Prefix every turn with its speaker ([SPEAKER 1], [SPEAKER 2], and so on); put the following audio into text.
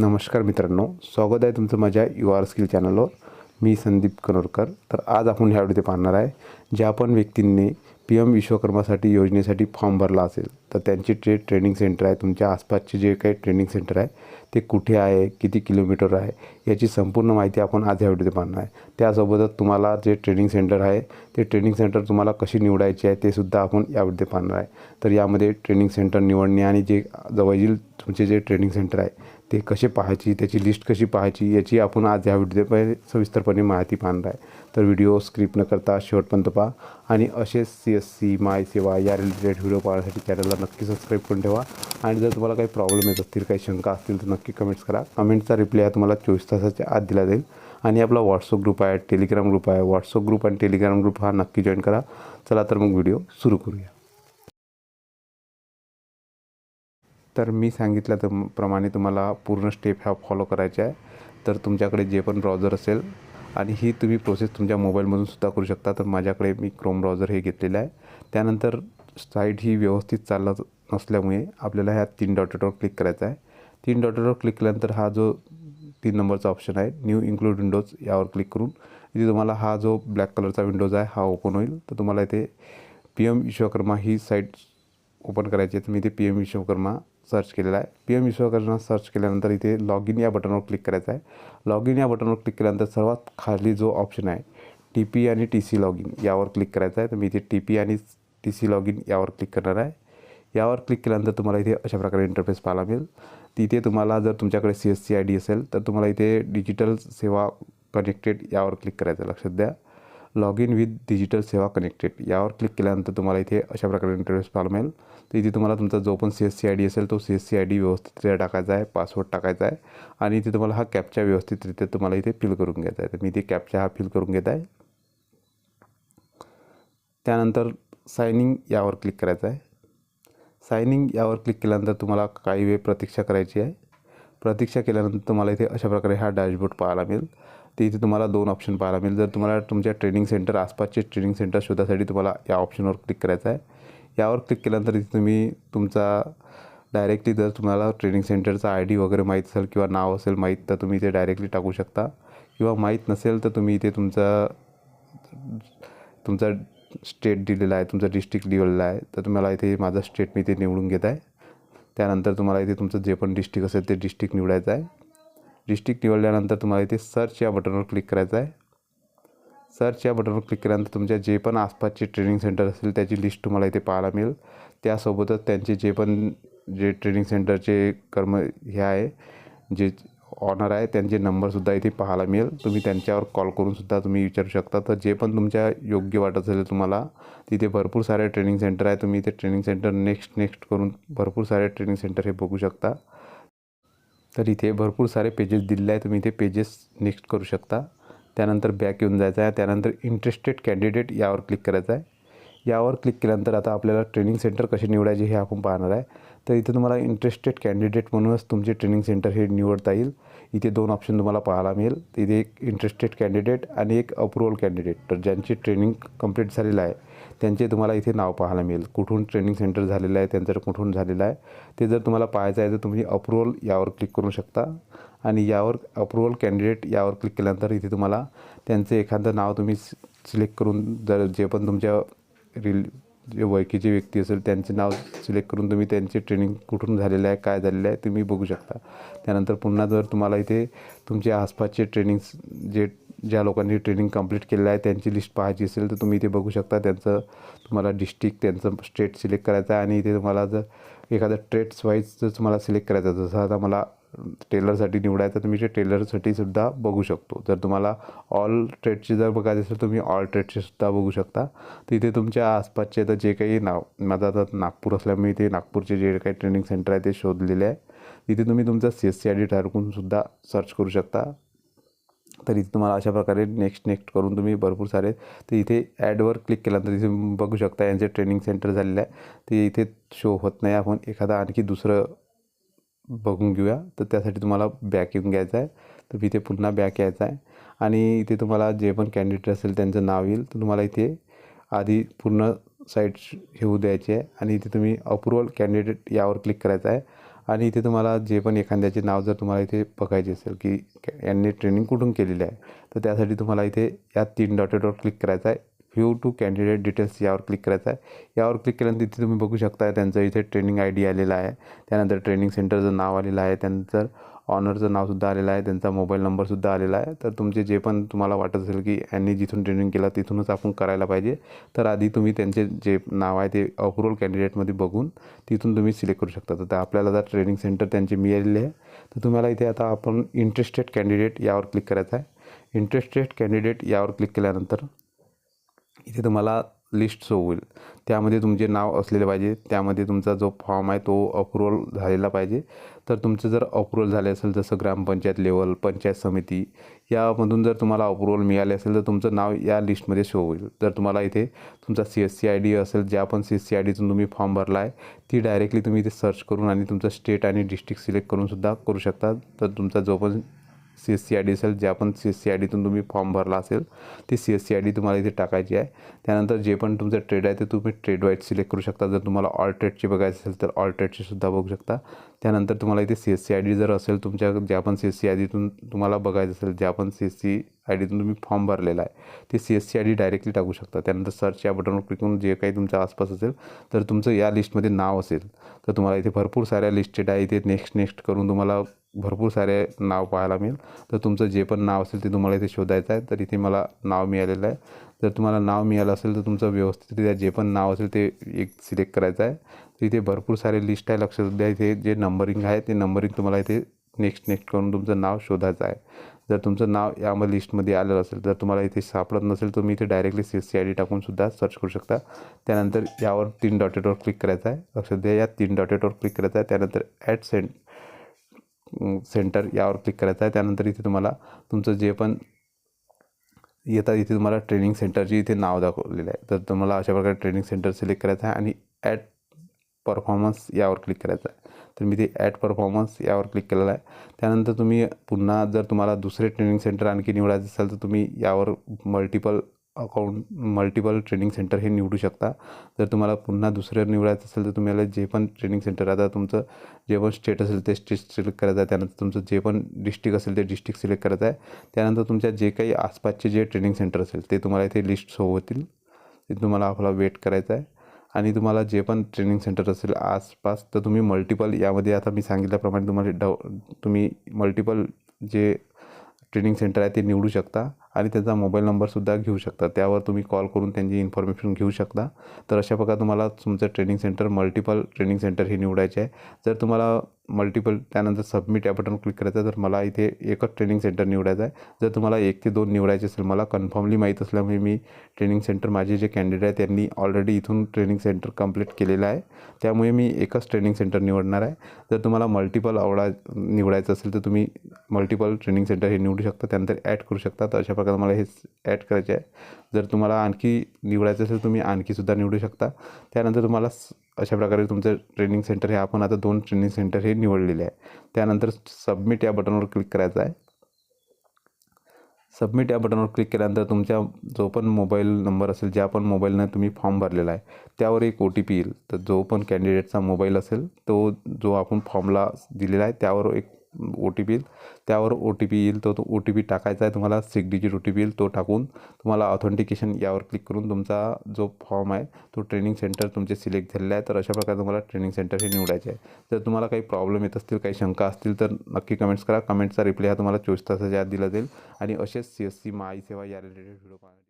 [SPEAKER 1] नमस्कार मित्रांनो स्वागत आहे तुमचं माझ्या यू आर स्किल चॅनलवर. मी संदीप कनोरकर. तर आज आपण ह्या व्हिडिओ पाहणार आहे ज्या पण व्यक्तींनी पी एम विश्वकर्मासाठी योजनेसाठी फॉर्म भरला असेल तर त्यांचे जे ट्रेनिंग सेंटर आहे तुमच्या आसपासचे जे काही ट्रेनिंग सेंटर आहे ते कुठे आहे किती किलोमीटर आहे याची संपूर्ण माहिती आपण आज ह्या व्हिडिओ पाहणार आहे. त्यासोबतच तुम्हाला जे ट्रेनिंग सेंटर आहे ते ट्रेनिंग सेंटर तुम्हाला कशी निवडायची आहे ते सुद्धा आपण या व्हिडिओ पाहणार आहे. तर यामध्ये ट्रेनिंग सेंटर निवडणे आणि जे जवळील तुमचे जे ट्रेनिंग सेंटर आहे ते कसे पाहायची त्याची लिस्ट कशी पाहायची याची आपण आज ह्या व्हिडिओमध्ये सविस्तरपणे माहिती पाहणार आहे. तर व्हिडिओ स्क्रिप्ट न करता शेवटपर्यंत पहा. आणि असेच सी एस सी माय सेवा या रिलेटेड व्हिडिओ पाहण्यासाठी चॅनलला नक्की सबस्क्राईब करून ठेवा. आणि जर तुम्हाला काही प्रॉब्लेम येत असतील काही शंका असतील तर नक्की कमेंट्स करा. कमेंटचा रिप्लाय हा तुम्हाला चोवीस तासाच्या आत दिला जाईल. आणि आपला व्हॉट्सअप ग्रुप आहे टेलिग्राम ग्रुप आहे. व्हॉट्सअप ग्रुप आणि टेलिग्राम ग्रुप हा नक्की जॉईन करा. चला तर मग व्हिडिओ सुरू करूया. तर मी सांगितल्या तर प्रमाणे तुम्हाला पूर्ण स्टेप ह्या फॉलो करायचे आहे. तर तुमच्याकडे जे पण ब्राउझर असेल आणि ही तुम्ही प्रोसेस तुमच्या मोबाईलमधून सुद्धा करू शकता. तर माझ्याकडे मी क्रोम ब्राउझर हे घेतलेलं आहे. त्यानंतर साईट ही व्यवस्थित चालत नसल्यामुळे आपल्याला ह्या तीन डॉटेटवर क्लिक करायचं आहे. तीन डॉटेटवर क्लिक केल्यानंतर हा जो तीन नंबरचा ऑप्शन आहे न्यू इन्क्लूड विंडोज यावर क्लिक करून इथे तुम्हाला हा जो ब्लॅक कलरचा विंडोज आहे हा ओपन होईल. तर तुम्हाला इथे पी एम विश्वकर्मा ही साईट ओपन करायची आहे. तर मी इथे पी एम विश्वकर्मा सर्च केलेला आहे. पी एम विश्वकर्मा सर्च केल्यानंतर इथे लॉग इन या बटनवर क्लिक करायचं आहे. लॉग इन या बटनवर क्लिक केल्यानंतर सर्वात खाली जो ऑप्शन आहे टी पी आणि टी सी लॉग इन यावर क्लिक करायचं आहे. तर मी इथे टी पी आणि टी सी लॉग इन यावर क्लिक करणार आहे. यावर क्लिक केल्यानंतर तुम्हाला इथे अशा प्रकारे इंटरफेस पाहायला मिळेल. तिथे तुम्हाला जर तुमच्याकडे C S C I D असेल तर तुम्हाला इथे डिजिटल सेवा कनेक्टेड यावर क्लिक करायचं आहे. लक्षात द्या. Log in with digital Seva connected यावर क्लिक केल्यानंतर तुम्हाला इथे अशा प्रकारे इंटरफेस पाहायला मिळेल. तर इथे तुम्हाला तुमचा जो पण C S C I D असेल तो C S C I D व्यवस्थितरित्या टाकायचा आहे पासवर्ड टाकायचा आहे. आणि इथे तुम्हाला हा कॅपचा व्यवस्थितरित्या तुम्हाला इथे फिल करून घ्यायचा आहे. तर मी इथे कॅपचा हा फिल करून घेत आहे. त्यानंतर सायनिंग यावर क्लिक करायचं आहे. सायनिंग यावर क्लिक केल्यानंतर तुम्हाला काही वेळ प्रतीक्षा करायची आहे. प्रतीक्षा केल्यानंतर तुम्हाला इथे अशा प्रकारे हा डॅशबोर्ड पाहायला मिळेल. ते इथे तुम्हाला दोन ऑप्शन पाहायला मिळेल. जर तुम्हाला तुमच्या ट्रेनिंग सेंटर आसपासचे ट्रेनिंग सेंटर शोधासाठी तुम्हाला या ऑप्शनवर क्लिक करायचं आहे. यावर क्लिक केल्यानंतर इथे तुम्ही तुमचा डायरेक्टली जर तुम्हाला ट्रेनिंग सेंटरचा आय डी वगैरे माहीत असेल किंवा नाव असेल माहीत तर तुम्ही इथे डायरेक्टली टाकू शकता. किंवा माहीत नसेल तर तुम्ही इथे तुमचा तुमचा स्टेट दिलेला आहे तुमचा डिस्ट्रिक्ट दिलेला आहे तर तुम्हाला इथे माझा स्टेट मी इथे निवडून घेत आहे. त्यानंतर तुम्हाला इथे तुमचं जे पण डिस्ट्रिक्ट असेल ते डिस्ट्रिक्ट निवडायचं आहे. डिस्ट्रिक्ट निवडल्यानंतर तुम्हाला इथे सर्च या बटनवर क्लिक करायचं आहे. सर्च या बटनवर क्लिक केल्यानंतर तुमच्या जे पण आसपासचे ट्रेनिंग सेंटर असेल त्याची लिस्ट तुम्हाला इथे पाहायला मिळेल. त्यासोबतच त्यांचे जे पण जे ट्रेनिंग सेंटरचे कर्म हे आहे जे ऑनर आहे त्यांचे नंबरसुद्धा इथे पाहायला मिळेल. तुम्ही त्यांच्यावर कॉल करूनसुद्धा तुम्ही विचारू शकता. तर जे पण तुमच्या योग्य वाटत असेल तुम्हाला तिथे भरपूर सारे ट्रेनिंग सेंटर आहे. तुम्ही इथे ट्रेनिंग सेंटर नेक्स्ट नेक्स्ट करून भरपूर सारे ट्रेनिंग सेंटर हे बघू शकता. तर इथे भरपूर सारे पेजेस दिलेले आहे तुम्ही इथे पेजेस नेक्स्ट करू शकता. त्यानंतर बॅक येऊन जायचं आहे. त्यानंतर इंटरेस्टेड कॅन्डिडेट यावर क्लिक करायचं आहे. यावर क्लिक केल्यानंतर आता आपल्याला ट्रेनिंग सेंटर कसे निवडायचे हे आपण पाहणार आहे. तर इथे तुम्हाला इंटरेस्टेड कॅन्डिडेट म्हणूनच तुमचे ट्रेनिंग सेंटर हे निवडता येईल. इथे दोन ऑप्शन तुम्हाला पाहायला मिळेल. इथे एक इंटरेस्टेड कॅन्डिडेट आणि एक अप्रुव्हल कॅन्डिडेट तर ज्यांची ट्रेनिंग कंप्लीट झालेलं आहे त्यांचे तुम्हाला इथे नाव पाहायला मिळेल. कुठून ट्रेनिंग सेंटर झालेलं आहे त्यांचं कुठून झालेलं आहे ते जर तुम्हाला पाहायचं आहे तर तुम्ही अप्रुव्हल यावर क्लिक करू शकता. आणि यावर अप्रुव्हल कॅन्डिडेट यावर क्लिक केल्यानंतर इथे तुम्हाला त्यांचं एखादं नाव तुम्ही सिलेक्ट करून जर जे पण तुमच्या रिल जे ओळखीचे व्यक्ती असेल त्यांचे नाव सिलेक्ट करून तुम्ही त्यांचे ट्रेनिंग कुठून झालेलं आहे काय झालेलं आहे तुम्ही बघू शकता. त्यानंतर पुन्हा जर तुम्हाला इथे तुमच्या आसपासचे ट्रेनिंग्स जे ज्या लोकांनी ट्रेनिंग कंप्लीट केलेलं आहे त्यांची लिस्ट पाहायची असेल तर तुम्ही इथे बघू शकता त्यांचं तुम्हाला डिस्ट्रिक्ट त्यांचं स्टेट सिलेक्ट करायचं आहे आणि इथे तुम्हाला जर एखादं ट्रेड्स वाईज जर तुम्हाला सिलेक्ट करायचं जसं आता मला टेलरसाठी निवडायचं तुम्ही ते टेलरसाठी सुद्धा बघू शकतो. जर तुम्हाला ऑल ट्रेडचे जर बघायचं असेल तुम्ही ऑल ट्रेडचेसुद्धा बघू शकता. तिथे तुमच्या आसपासचे तर जे काही नाव माझं आता नागपूर असल्यामुळे ते नागपूरचे जे काही ट्रेनिंग सेंटर आहे ते शोधलेले आहे. तिथे तुम्ही तुमचा C S C I D टाकून सुद्धा सर्च करू शकता. तर इथे तुम्हाला अशा प्रकारे नेक्स्ट नेक्स्ट करून तुम्ही भरपूर सारे तर इथे ॲडवर क्लिक केल्यानंतर इथे बघू शकता यांचे ट्रेनिंग सेंटर झालेलं आहे. ते इथे शो होत नाही. आपण एखादा आणखी दुसरं बघून घेऊया. तर त्यासाठी तुम्हाला बॅक येऊन घ्यायचं आहे. तर इथे पुन्हा बॅक यायचं आहे. आणि इथे तुम्हाला जे पण कॅन्डिडेट असेल त्यांचं नाव येईल. तर तुम्हाला इथे आधी पूर्ण साईट हे होऊ द्यायची आहे. आणि इथे तुम्ही अप्रुव्हल कॅन्डिडेट यावर क्लिक करायचं आहे. आणि इथे तुम्हाला जे पण एखाद्याचे नाव जर तुम्हाला इथे बघायचे असेल की यांनी ट्रेनिंग कुठून केलेली आहे तर त्यासाठी तुम्हाला इथे या तीन डॉटेटवर क्लिक करायचं आहे. व्ह्यू टू कॅन्डिडेट डिटेल्स यावर क्लिक करायचं आहे. यावर क्लिक केल्यानंतर इथे तुम्ही बघू शकता त्यांचं इथे ट्रेनिंग आय डी आलेला आहे. त्यानंतर ट्रेनिंग सेंटरचं नाव आलेलं आहे. त्यानंतर ऑनरचं नावसुद्धा आलेलं आहे त्यांचा मोबाईल नंबरसुद्धा आलेला आहे. तर तुमचे जे पण तुम्हाला वाटत असेल की यांनी जिथून ट्रेनिंग केलं तिथूनच आपण करायला पाहिजे. तर आधी तुम्ही त्यांचे जे नाव आहे ते अप्रुव्हल कॅन्डिडेटमध्ये बघून तिथून तुम्ही सिलेक्ट करू शकता. तर आपल्याला जर ट्रेनिंग सेंटर त्यांचे मिळालेले आहे. तर तुम्हाला इथे आता आपण इंटरेस्टेड कॅन्डिडेट यावर क्लिक करायचं आहे. इंटरेस्टेड कॅन्डिडेट यावर क्लिक केल्यानंतर इथे तुम्हाला लिस्ट शो होईल. त्यामध्ये तुमचे नाव असलेले पाहिजे. त्यामध्ये तुमचा जो फॉर्म आहे तो अप्रुवल झालेला पाहिजे. तर तुमचं जर अप्रुवल झाले असेल जसं ग्रामपंचायत लेवल पंचायत समिती यामधून जर तुम्हाला अप्रुवल मिळाले असेल तर तुमचं नाव या लिस्टमध्ये शो होईल. जर तुम्हाला इथे तुमचा C S C I D असेल ज्या पण सी एस सी आय डीतून तुम्ही फॉर्म भरला आहे ती डायरेक्टली तुम्ही इथे सर्च करून आणि तुमचं स्टेट आणि डिस्ट्रिक्ट सिलेक्ट करूनसुद्धा करू शकता. तर तुमचा जो पण C S C I D असेल ज्या पण सी एस सी आय डीतून तुम्ही फॉर्म भरला असेल ती C S C I D तुम्हाला इथे टाकायची आहे. त्यानंतर जे पण तुमचं ट्रेड आहे ते तुम्ही ट्रेड वाईज सिलेक्ट करू शकता. जर तुम्हाला ऑल ट्रेडची बघायचं असेल तर ऑल ट्रेडची सुद्धा बघू शकता. त्यानंतर तुम्हाला इथे C S C I D जर असेल तुमच्या ज्या पण सी एस सी आय डीतून तुम्हाला बघायचं असेल ज्या पण सी एस सी आय डीतून तुम्ही फॉर्म भरलेला आहे ते C S C I D directly टाकू शकता. त्यानंतर सर्च या बटनवर क्लिक करून जे काही तुमच्या आसपास असेल तर तुमचं या लिस्टमध्ये नाव असेल तर तुम्हाला इथे भरपूर साऱ्या लिस्टेड आहे. इथे नेक्स्ट नेक्स्ट करून तुम्हाला भरपूर सारे नाव पाहायला मिळेल. तर तुमचं जे पण नाव असेल ते तुम्हाला इथे शोधायचं आहे. तर इथे मला नाव मिळालेलं आहे. जर तुम्हाला नाव मिळालं असेल तर तुमचं व्यवस्थितरित्या जे पण नाव असेल ते एक सिलेक्ट करायचं आहे. तर इथे भरपूर सारे लिस्ट आहे. लक्षात द्या इथे जे नंबरिंग आहे ते नंबरिंग तुम्हाला इथे नेक्स्ट नेक्स्ट करून तुमचं नाव शोधायचं आहे. जर तुमचं नाव यामध्ये लिस्टमध्ये आलेलं असेल जर तुम्हाला इथे सापडत नसेल तुम्ही इथे directly C S C I D टाकूनसुद्धा search करू शकता. त्यानंतर यावर तीन डॉटेटवर क्लिक करायचं आहे. लक्षात द्या या तीन डॉटेटवर क्लिक करायचं आहे. त्यानंतर ॲट सेंड सेंटर यावर क्लिक करायचं आहे. त्यानंतर इथे तुम्हाला तुमचं जे पण येतात इथे तुम्हाला ट्रेनिंग सेंटरची इथे नाव दाखवलेलं आहे. तर तुम्हाला अशा प्रकारे ट्रेनिंग सेंटर सिलेक्ट करायचं आहे आणि ॲट परफॉर्मन्स यावर क्लिक करायचं आहे. तर मी ते ॲट परफॉर्मन्स यावर क्लिक केलेलं आहे. त्यानंतर तुम्ही पुन्हा जर तुम्हाला दुसरे ट्रेनिंग सेंटर आणखी निवडायचं असेल तर तुम्ही यावर multiple account multiple training centre हे निवडू शकता. जर तुम्हाला पुन्हा दुसरं निवडायचं असेल तर तुम्हाला जे पण ट्रेनिंग सेंटर आता तुमचं जे पण स्टेट असेल ते स्टेट सिलेक्ट करायचं आहे. त्यानंतर तुमचं जे पण डिस्ट्रिक्ट असेल ते डिस्ट्रिक्ट सिलेक्ट करायचं आहे. त्यानंतर तुमच्या जे काही आसपासचे जे ट्रेनिंग सेंटर असेल ते तुम्हाला इथे लिस्ट शो होतील. ते तुम्हाला आपला वेट करायचा आहे. आणि तुम्हाला जे पण ट्रेनिंग सेंटर असेल आसपास तर तुम्ही मल्टिपल यामध्ये आता मी सांगितल्याप्रमाणे तुम्हाला डव तुम्ही मल्टिपल जे ट्रेनिंग सेंटर आहे ते निवडू शकता. आणि त्याचा मोबाईल नंबरसुद्धा घेऊ शकता. त्यावर तुम्ही कॉल करून त्यांची इन्फॉर्मेशन घेऊ शकता. तर अशा प्रकारे तुम्हाला तुमचं training centre multiple training centre हे निवडायचे आहे. जर तुम्हाला मल्टिपल त्यानंतर सबमिट या बटन क्लिक करायचं तर मला इथे एकच ट्रेनिंग सेंटर निवडायचं आहे. जर तुम्हाला एक ते दोन निवडायचे असेल मला कन्फर्मली माहीत असल्यामुळे मी ट्रेनिंग सेंटर माझे जे कॅन्डिडेट आहे त्यांनी ऑलरेडी इथून ट्रेनिंग सेंटर कंप्लीट केलेलं आहे. त्यामुळे मी एकच ट्रेनिंग सेंटर निवडणार आहे. जर तुम्हाला मल्टिपल आवडा निवडायचं असेल तर तुम्ही मल्टिपल ट्रेनिंग सेंटर हे निवडू शकता. त्यानंतर ॲड करू शकता. तर अशा प्रकारे मला हे ॲड करायचे आहे. जर तुम्हाला आणखी निवडायचं असेल तुम्ही आणखीसुद्धा निवडू शकता. त्यानंतर तुम्हाला अशा प्रकारे तुमचं ट्रेनिंग सेंटर हे आपण आता दोन ट्रेनिंग सेंटर हे निवडलेले आहे. त्यानंतर सबमिट या बटनवर क्लिक करायचं आहे. सबमिट या बटनवर क्लिक केल्यानंतर तुमच्या जो पण मोबाईल नंबर असेल ज्या पण मोबाईलनं तुम्ही फॉर्म भरलेला आहे त्यावर एक ओ टी पी येईल. तर जो पण कॅन्डिडेटचा मोबाईल असेल तो जो आपण फॉर्मला दिलेला आहे त्यावर एक ओ टी पी येईल. त्यावर ओ टी पी येईल तो तो ओ टी पी टाकायचा आहे तुम्हाला six digit O T P येईल तो टाकून तुम्हाला ऑथेंटिकेशन यावर क्लिक करून तुमचा जो फॉर्म आहे तो ट्रेनिंग सेंटर तुमचे सिलेक्ट झालेलं आहे. तर अशा प्रकारे तुम्हाला ट्रेनिंग सेंटर हे निवडायचे आहे. जर तुम्हाला काही प्रॉब्लेम येत असतील काही शंका असतील तर नक्की कमेंट्स करा. कमेंटचा रिप्लाय हा तुम्हाला चोवीस तासाच्या आत दिला जाईल. आणि असेच सी एस सी माय सेवा या रिलेटेड व्हिडिओ पाहण्यासाठी.